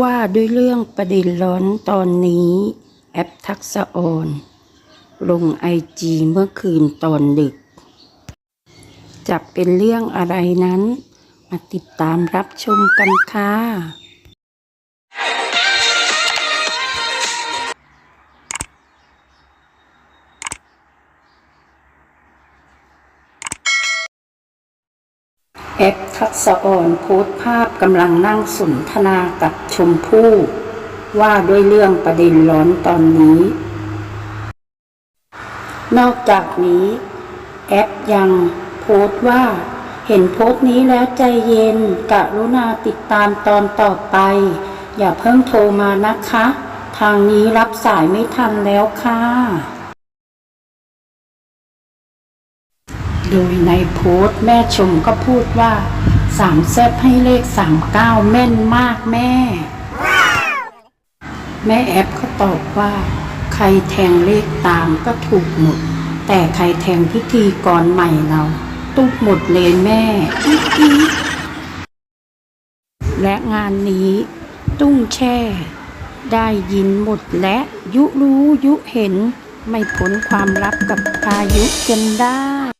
ว่าด้วยเรื่องประเด็นร้อนตอนนี้แอปทักษะออนลงไอจีเมื่อคืนตอนดึก จะเป็นเรื่องอะไรนั้น มาติดตามรับชมกันค่ะ แอปทักษะอ่อนโพสต์ภาพกำลังนั่งสนทนากับชมพู่ ว่าด้วยเรื่องประเด็นร้อนตอนนี้ นอกจากนี้ แอปยังโพสต์ว่า เห็นโพสต์นี้แล้วใจเย็นกะรุณาติดตามตอนต่อไป อย่าเพิ่งโทรมานะคะ ทางนี้รับสายไม่ทันแล้วค่ะ โดยในโพสต์แม่ชมก็พูดว่าสามแซบให้เลขสามเก้าแม่นมากแม่ แม่แอปก็ตอบว่า ใครแทงเลขตามก็ถูกหมด แต่ใครแทงพิธีกรใหม่เราตุ๊บหมดเลยแม่และงานนี้ตุ้งแช่ ได้ยินหมดและยุรู้ยุเห็น ไม่พ้นความลับกับพายุจนได้